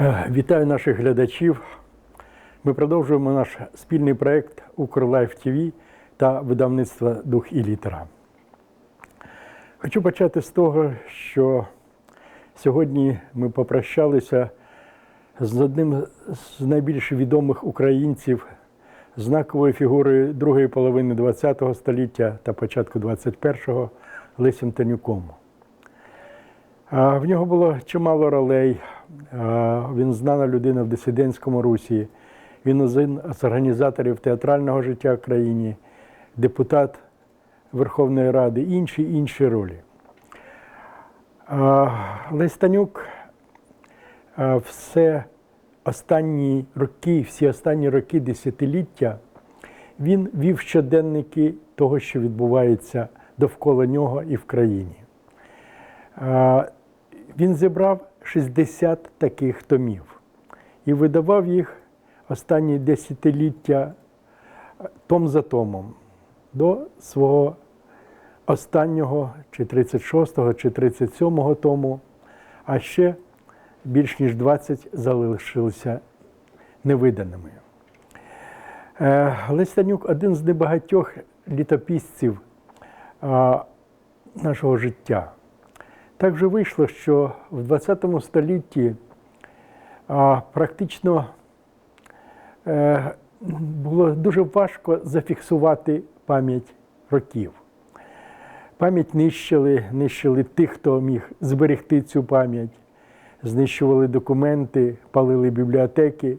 Е, Вітаю наших глядачів. Ми продовжуємо наш спільний проєкт Укрлайф ТВ та видавництва Дух і літера. Хочу почати з того, що сьогодні ми попрощалися з одним з найбільш відомих українців, знаковою фігурою другої половини ХХ століття та початку 21-го Лесем Танюком. В нього було чимало ролей. Він знана людина в дисидентському русі. Він один з організаторів театрального життя в країні, депутат Верховної Ради, інші інші ролі. А, Лесь Танюк а, все останні роки, всі останні роки, десятиліття, він вів щоденники того, що відбувається довкола нього і в країні. Він зібрав 60 таких томів і видавав їх останні десятиліття том за томом до свого останнього, чи 36-го, чи 37-го тому, а ще більш ніж 20 залишилися невиданими. Е, один з небагатьох літописців нашого життя. Так вже вийшло, що в 20 столітті практично е, було дуже важко зафіксувати пам'ять років. Пам'ять нищили, нищили тих, хто міг зберегти цю пам'ять, знищували документи, палили бібліотеки.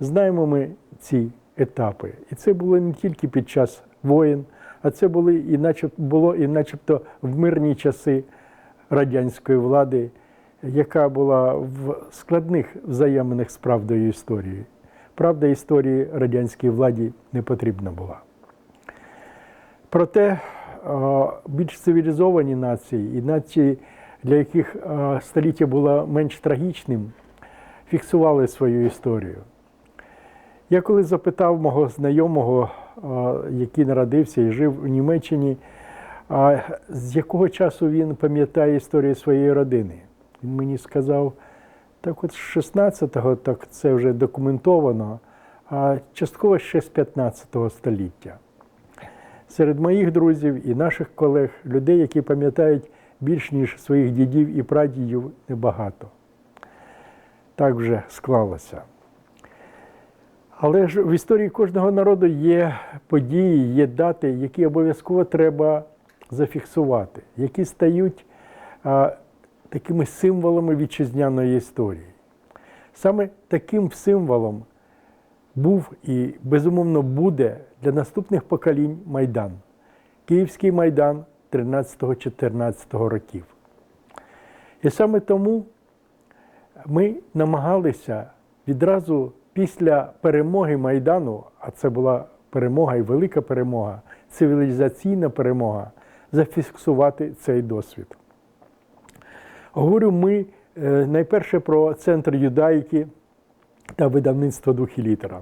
Знаємо ми ці етапи. І це було не тільки під час воєн, а це були і начеб, було і начебто в мирні часи радянської влади, яка була в складних взаєминах з правдою історії. Правда історії радянській владі не потрібна була. Проте більш цивілізовані нації і нації, для яких століття було менш трагічним, фіксували свою історію. Я коли запитав мого знайомого, який народився і жив у Німеччині, а з якого часу він пам'ятає історію своєї родини? Він мені сказав, так от з 16-го, так це вже документовано, а частково ще з 15 століття. Серед моїх друзів і наших колег, людей, які пам'ятають більш ніж своїх дідів і прадідів, небагато. Так вже склалося. Але ж в історії кожного народу є події, є дати, які обов'язково треба зафіксувати, які стають а, такими символами вітчизняної історії. Саме таким символом був і, безумовно, буде для наступних поколінь Майдан, Київський майдан 13-14 років. І саме тому ми намагалися відразу після перемоги Майдану, а це була перемога і велика перемога, цивілізаційна перемога, зафіксувати цей досвід. Говорю ми е, найперше про центр юдаїки та видавництво дух і літера.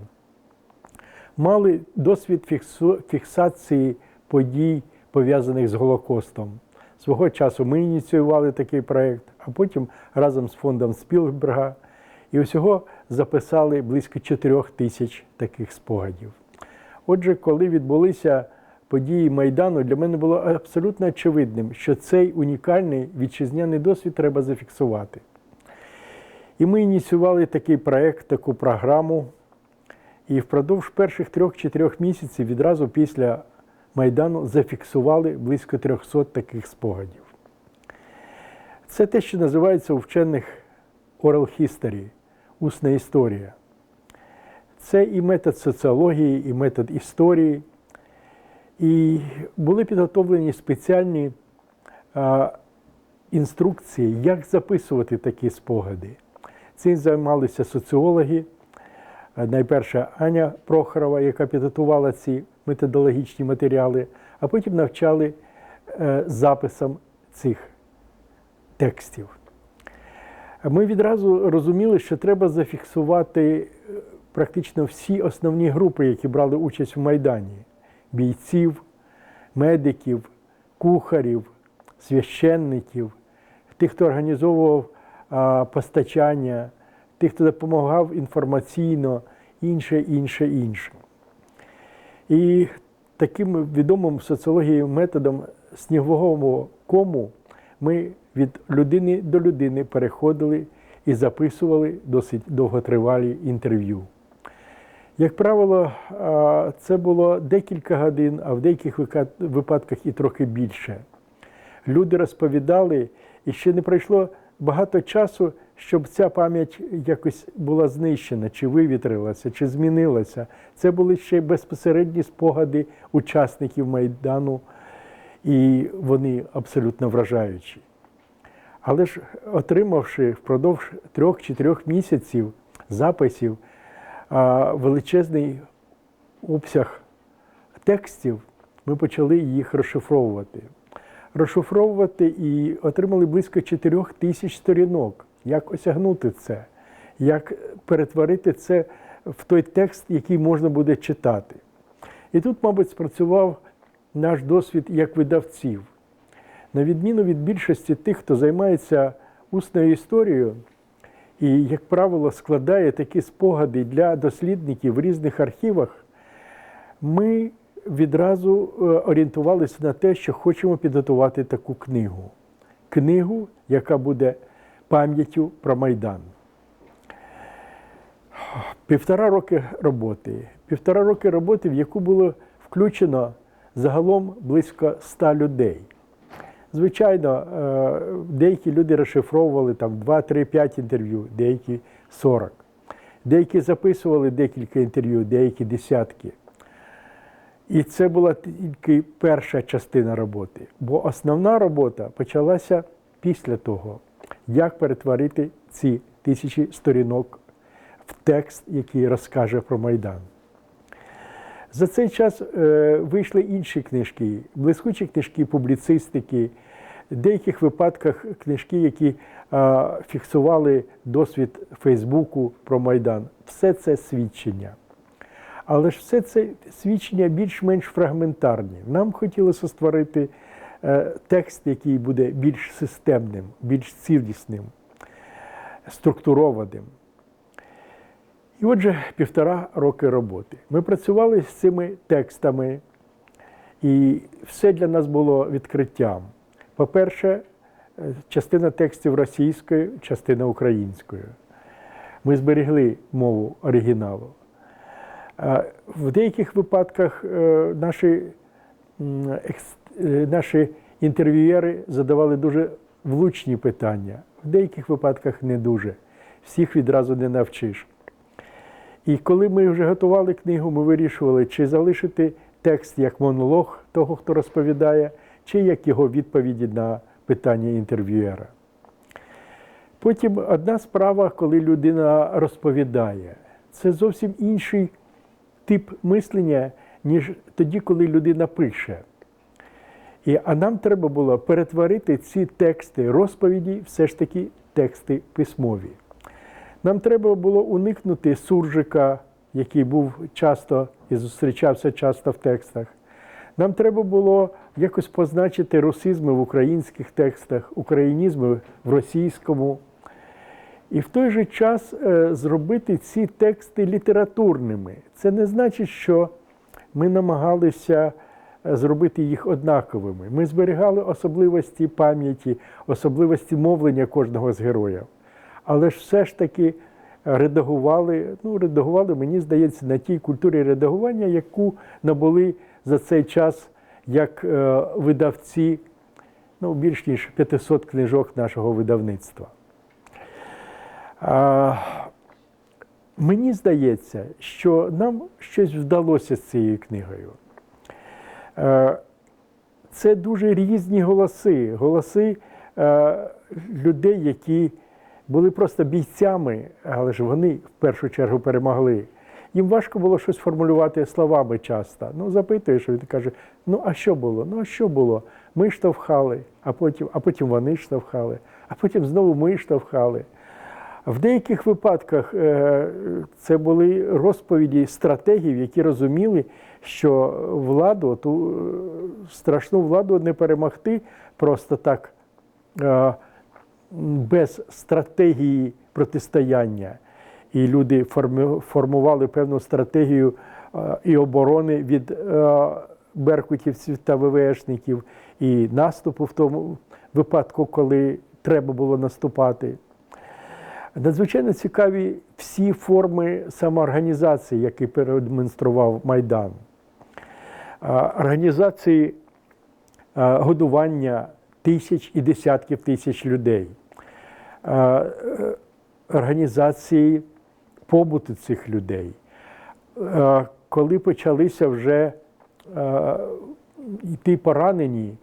Мали досвід фіксації подій, пов'язаних з Голокостом. Свого часу ми ініціювали такий проєкт, а потім разом з фондом Спілберга і усього записали близько 4 тисяч таких спогадів. Отже, коли відбулися події Майдану, для мене було абсолютно очевидним, що цей унікальний вітчизняний досвід треба зафіксувати. І ми ініціювали такий проєкт, таку програму. І впродовж перших трьох-чотирьох місяців відразу після Майдану зафіксували близько 300 таких спогадів. Це те, що називається у вчених oral history, усна історія. Це і метод соціології, і метод історії. І були підготовлені спеціальні а, інструкції, як записувати такі спогади. Цим займалися соціологи. А, Найперше Аня Прохорова, яка підготувала ці методологічні матеріали, а потім навчали е, записам цих текстів. Ми відразу розуміли, що треба зафіксувати е, практично всі основні групи, які брали участь в Майдані: бійців, медиків, кухарів, священників, тих, хто організовував постачання, тих, хто допомагав інформаційно, інше, інше, інше. І таким відомим в соціології методом снігового кому ми від людини до людини переходили і записували досить довготривалі інтерв'ю. Як правило, це було декілька годин, а в деяких випадках і трохи більше. Люди розповідали, і ще не пройшло багато часу, щоб ця пам'ять якось була знищена, чи вивітрилася, чи змінилася. Це були ще безпосередні спогади учасників Майдану, і вони абсолютно вражаючі. Але ж отримавши впродовж трьох-чотирьох місяців записів величезний обсяг текстів, ми почали їх розшифровувати. Розшифровувати і отримали близько 4 тисяч сторінок. Як осягнути це? Як перетворити це в той текст, який можна буде читати? І тут, мабуть, спрацював наш досвід як видавців. На відміну від більшості тих, хто займається усною історією, і, як правило, складає такі спогади для дослідників в різних архівах, ми відразу е, орієнтувалися на те, що хочемо підготувати таку книгу. Книгу, яка буде пам'яттю про Майдан. Півтора роки роботи. Півтора роки роботи, в яку було включено загалом близько ста людей. Звичайно, е, деякі люди розшифровували там 2, 3, 5 інтерв'ю, деякі 40. Деякі записували декілька інтерв'ю, деякі десятки. І це була тільки перша частина роботи. Бо основна робота почалася після того, як перетворити ці тисячі сторінок в текст, який розкаже про Майдан. За цей час е, вийшли інші книжки, блискучі книжки публіцистики, в деяких випадках книжки, які е, фіксували досвід Фейсбуку про Майдан. Все це свідчення. Але ж все це свідчення більш-менш фрагментарні. Нам хотілося створити е, текст, який буде більш системним, більш цілісним, структурованим. І отже, півтора роки роботи. Ми працювали з цими текстами, і все для нас було відкриттям. По-перше, е, частина текстів російською, частина українською. Ми зберегли мову оригіналу. В деяких випадках е, наші, е, наші інтерв'юєри задавали дуже влучні питання, в деяких випадках не дуже. Всіх відразу не навчиш. І коли ми вже готували книгу, ми вирішували, чи залишити текст як монолог того, хто розповідає, чи як його відповіді на питання інтерв'юєра. Потім одна справа, коли людина розповідає, це зовсім інший тип мислення, ніж тоді, коли людина пише. І, а нам треба було перетворити ці тексти розповіді, все ж таки тексти письмові. Нам треба було уникнути суржика, який був часто і зустрічався часто в текстах. Нам треба було якось позначити русизми в українських текстах, українізми в російському. І в той же час е, зробити ці тексти літературними. Це не значить, що ми намагалися е, зробити їх однаковими. Ми зберігали особливості пам'яті, особливості мовлення кожного з героїв. Але ж все ж таки редагували, ну, редагували, мені здається, на тій культурі редагування, яку набули за цей час як е, видавці ну, більш ніж 500 книжок нашого видавництва. А, мені здається, що нам щось вдалося з цією книгою. Е, Це дуже різні голоси, голоси е, людей, які були просто бійцями, але ж вони в першу чергу перемогли. Їм важко було щось формулювати словами часто. Ну, запитуєш, він каже: ну а що було? Ну а що було? Ми штовхали, а потім, а потім вони штовхали, а потім знову ми штовхали. В деяких випадках е, це були розповіді стратегів, які розуміли, що владу, ту е, страшну владу не перемогти просто так е, без стратегії протистояння. і люди формували певну стратегію е, і оборони від е, беркутівців та ВВшників, і наступу в тому випадку, коли треба було наступати. Надзвичайно цікаві всі форми самоорганізації, які продемонстрував Майдан. Організації годування тисяч і десятків тисяч людей, е, організації побуту цих людей. Е, Коли почалися вже е, йти поранені,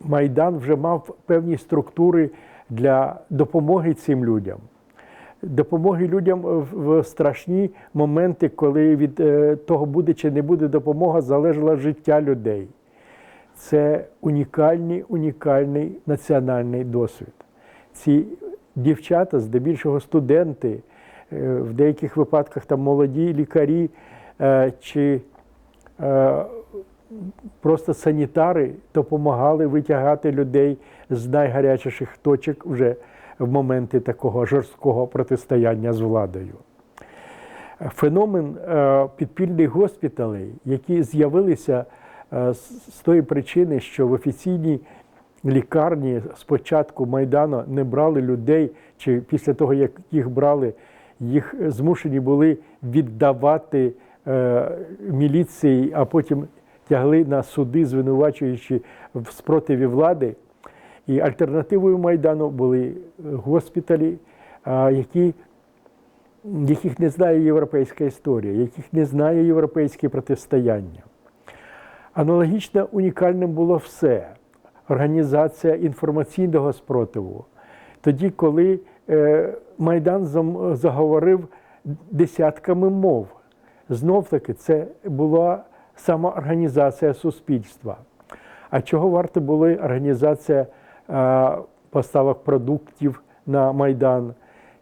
Майдан вже мав певні структури для допомоги цим людям. Допомоги людям в страшні моменти, коли від е, того буде чи не буде допомога, залежало життя людей. Це унікальний, унікальний національний досвід. Ці дівчата, здебільшого студенти, е, в деяких випадках там молоді лікарі е, чи е, просто санітари допомагали витягати людей з найгарячіших точок вже в моменти такого жорсткого протистояння з владою. Феномен підпільних госпіталей, які з'явилися з тої причини, що в офіційній лікарні спочатку Майдану не брали людей, чи після того, як їх брали, їх змушені були віддавати е, міліції, а потім тягли на суди, звинувачуючи в спротиві влади. І альтернативою Майдану були госпіталі, які, яких не знає європейська історія, яких не знає європейське протистояння. Аналогічно унікальним було все. Організація інформаційного спротиву. Тоді, коли е, Майдан заговорив десятками мов, знов таки це була самоорганізація суспільства. А чого варта була організація е, поставок продуктів на Майдан,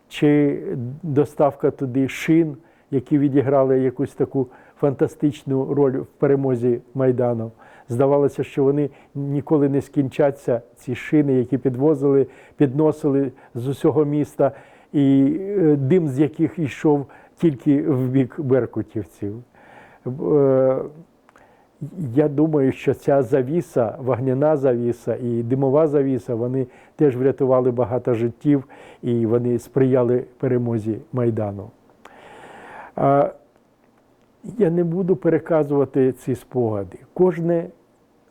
чи доставка туди шин, які відіграли якусь таку фантастичну роль в перемозі Майдану. Здавалося, що вони ніколи не скінчаться, ці шини, які підвозили, підносили з усього міста, і е, дим з яких йшов тільки в бік беркутівців. Е, я думаю, що ця завіса, вогняна завіса і димова завіса, вони теж врятували багато життів і вони сприяли перемозі Майдану. Я не буду переказувати ці спогади. Кожне,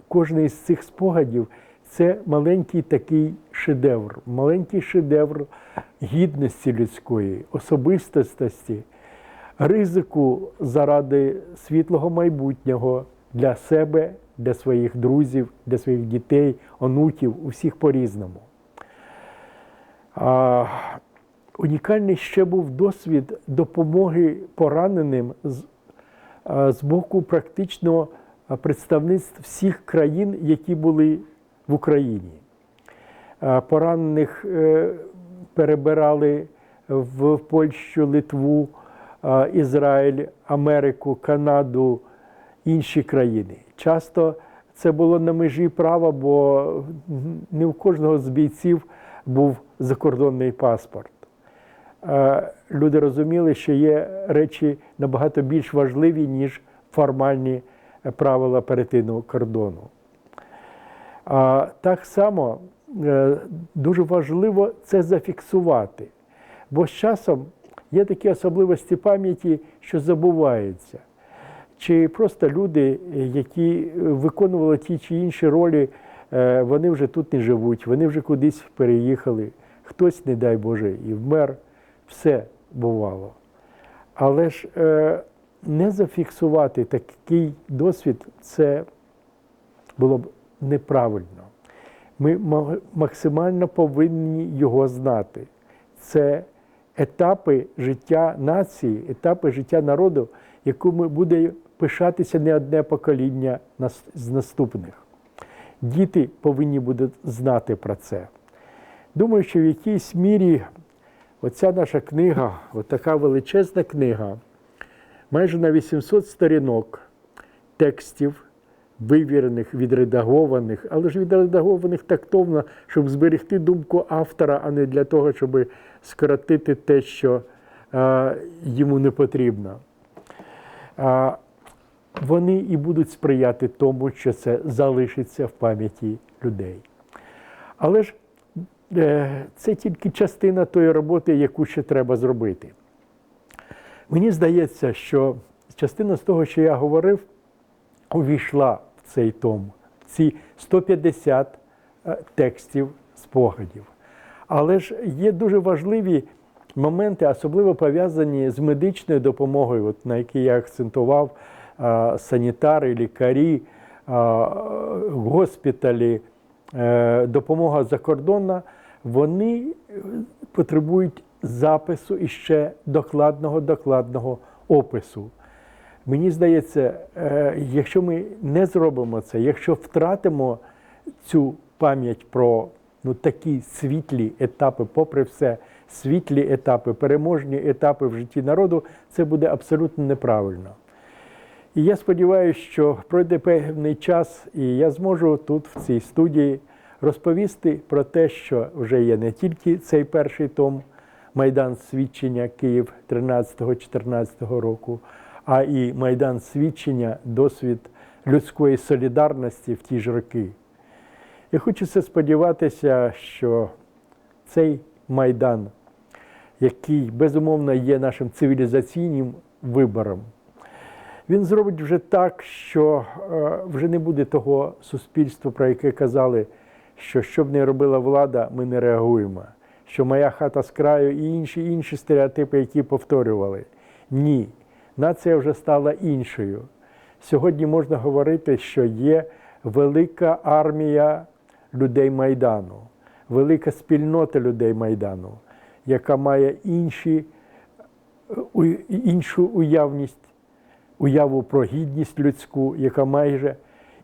кожне із цих спогадів це маленький такий шедевр, маленький шедевр гідності людської, особистості, ризику заради світлого майбутнього для себе, для своїх друзів, для своїх дітей, онуків, усіх по-різному. Унікальний ще був досвід допомоги пораненим з, з боку практично представництв всіх країн, які були в Україні. Поранених е, перебирали в Польщу, Литву, Ізраїль, Америку, Канаду, інші країни. Часто це було на межі права, бо не у кожного з бійців був закордонний паспорт. Е, Люди розуміли, що є речі набагато більш важливі, ніж формальні е, правила перетину кордону. А так само е, дуже важливо це зафіксувати, бо з часом є такі особливості пам'яті, що забуваються. Чи просто люди, які виконували ті чи інші ролі, вони вже тут не живуть, вони вже кудись переїхали. Хтось, не дай Боже, і вмер, все бувало. Але ж е, не зафіксувати такий досвід це було б неправильно. Ми максимально повинні його знати. Це етапи життя нації, етапи життя народу, якими буде пишатися не одне покоління з наступних. Діти повинні будуть знати про це. Думаю, що в якійсь мірі оця наша книга, така величезна книга, майже на 800 сторінок текстів, вивірених, відредагованих, але ж відредагованих тактовно, щоб зберегти думку автора, а не для того, щоб скоротити те, що е, йому не потрібно. А вони і будуть сприяти тому, що це залишиться в пам'яті людей. Але ж е, це тільки частина тої роботи, яку ще треба зробити. Мені здається, що частина з того, що я говорив, увійшла в цей том, в ці 150 е, текстів спогадів. Але ж є дуже важливі моменти, особливо пов'язані з медичною допомогою, от на які я акцентував е, санітари, лікарі, е, госпіталі, е, допомога закордонна, вони е, потребують запису і ще докладного докладного опису. Мені здається, е, якщо ми не зробимо це, якщо втратимо цю пам'ять про ну, такі світлі етапи, попри все, світлі етапи, переможні етапи в житті народу, це буде абсолютно неправильно. І я сподіваюся, що пройде певний час, і я зможу тут, в цій студії, розповісти про те, що вже є не тільки цей перший том Майдан свідчення Київ 13-14 року, а і Майдан свідчення, досвід людської солідарності в ті ж роки. Я хочу це сподіватися, що цей майдан, який безумовно є нашим цивілізаційним вибором, він зробить вже так, що е, вже не буде того суспільства, про яке казали, що що б не робила влада, ми не реагуємо. Що моя хата з краю і інші інші стереотипи, які повторювали. Ні, нація вже стала іншою. Сьогодні можна говорити, що є велика армія людей Майдану, велика спільнота людей Майдану, яка має інші, іншу уявність, уяву про гідність людську, яка має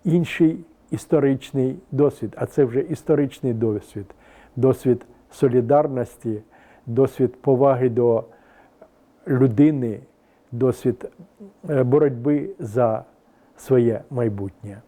інший історичний досвід. А це вже історичний досвід, досвід солідарності, досвід поваги до людини, досвід е, боротьби за своє майбутнє.